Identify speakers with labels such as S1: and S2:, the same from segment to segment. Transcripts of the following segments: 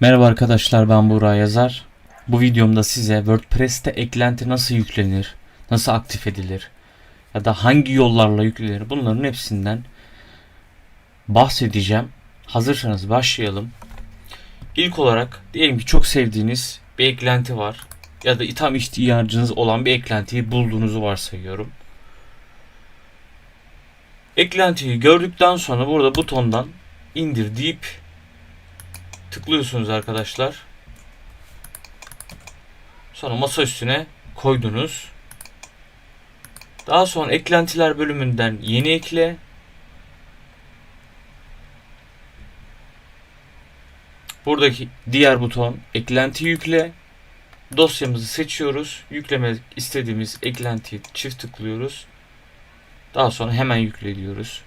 S1: Merhaba arkadaşlar ben Buğra Yazar. Bu videomda size WordPress'te eklenti nasıl yüklenir, nasıl aktif edilir ya da hangi yollarla yüklenir bunların hepsinden bahsedeceğim. Hazırsanız başlayalım. İlk olarak diyelim ki çok sevdiğiniz bir eklenti var ya da tam ihtiyacınız olan bir eklentiyi bulduğunuzu varsayıyorum. Eklentiyi gördükten sonra burada butondan indir deyip tıklıyorsunuz arkadaşlar. Sonra masa üstüne koydunuz. Daha sonra eklentiler bölümünden yeni ekle. Buradaki diğer buton eklenti yükle. Dosyamızı seçiyoruz. Yüklemek istediğimiz eklentiyi çift tıklıyoruz. Daha sonra hemen yükle diyoruz.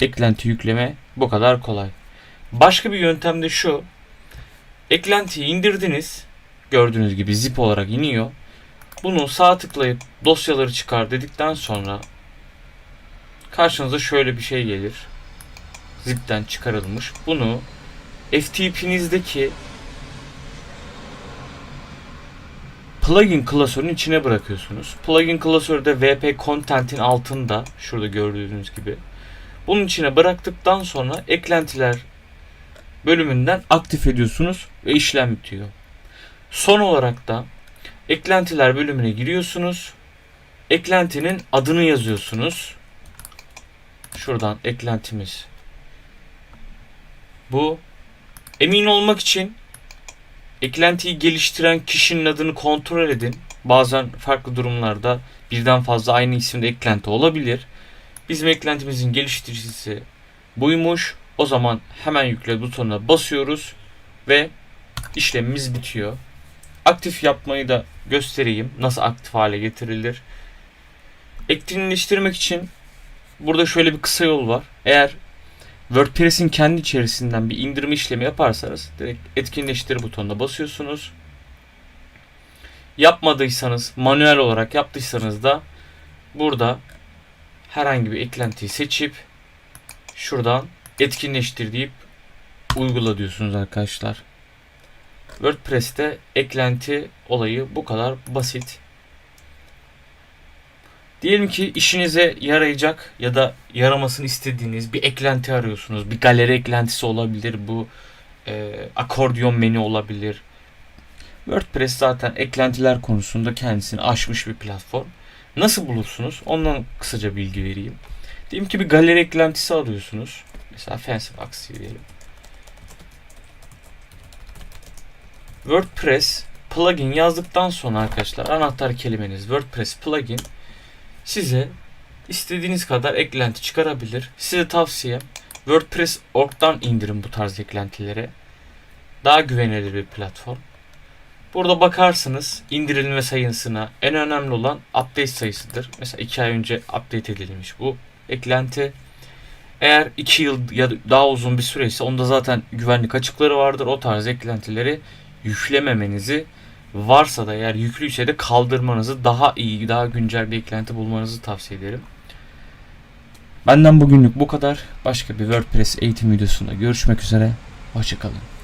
S1: Eklenti yükleme bu kadar kolay. Başka bir yöntem de şu. Eklentiyi indirdiniz. Gördüğünüz gibi zip olarak iniyor. Bunu sağ tıklayıp dosyaları çıkar dedikten sonra karşınıza şöyle bir şey gelir. Zipten çıkarılmış. Bunu FTP'nizdeki plugin klasörünün içine bırakıyorsunuz. Plugin klasörü de WP Content'in altında şurada gördüğünüz gibi. Bunun içine bıraktıktan sonra eklentiler bölümünden aktif ediyorsunuz ve işlem bitiyor. Son olarak da eklentiler bölümüne giriyorsunuz. Eklentinin adını yazıyorsunuz. Şuradan eklentimiz. Bu emin olmak için eklentiyi geliştiren kişinin adını kontrol edin. Bazen farklı durumlarda birden fazla aynı isimde eklenti olabilir. Bizim eklentimizin geliştiricisi buymuş. O zaman hemen yükle butonuna basıyoruz ve işlemimiz bitiyor. Aktif yapmayı da göstereyim. Nasıl aktif hale getirilir. Etkinleştirmek için burada şöyle bir kısa yol var. Eğer WordPress'in kendi içerisinden bir indirme işlemi yaparsanız direkt etkinleştir butonuna basıyorsunuz. Yapmadıysanız, manuel olarak yaptıysanız da burada herhangi bir eklentiyi seçip şuradan etkinleştir deyip uygula diyorsunuz arkadaşlar. WordPress'te eklenti olayı bu kadar basit. Diyelim ki işinize yarayacak ya da yaramasını istediğiniz bir eklenti arıyorsunuz. Bir galeri eklentisi olabilir. Bu e, akordiyon menü olabilir. WordPress zaten eklentiler konusunda kendisini aşmış bir platform. Nasıl bulursunuz? Ondan kısaca bilgi vereyim. Diyelim ki bir galeri eklentisi arıyorsunuz. Mesela Fancybox diyelim. WordPress plugin yazdıktan sonra arkadaşlar anahtar kelimeniz WordPress plugin size istediğiniz kadar eklenti çıkarabilir. Size tavsiyem WordPress.org'dan indirin bu tarz eklentilere. Daha güvenilir bir platform. Burada bakarsınız indirilme sayısına en önemli olan update sayısıdır. Mesela 2 ay önce update edilmiş bu eklenti. Eğer 2 yıl ya da daha uzun bir süre ise onda zaten güvenlik açıkları vardır. O tarz eklentileri yüklememenizi varsa da eğer yüklüyse de kaldırmanızı daha iyi, daha güncel bir eklenti bulmanızı tavsiye ederim. Benden bugünlük bu kadar. Başka bir WordPress eğitim videosunda görüşmek üzere. Hoşçakalın.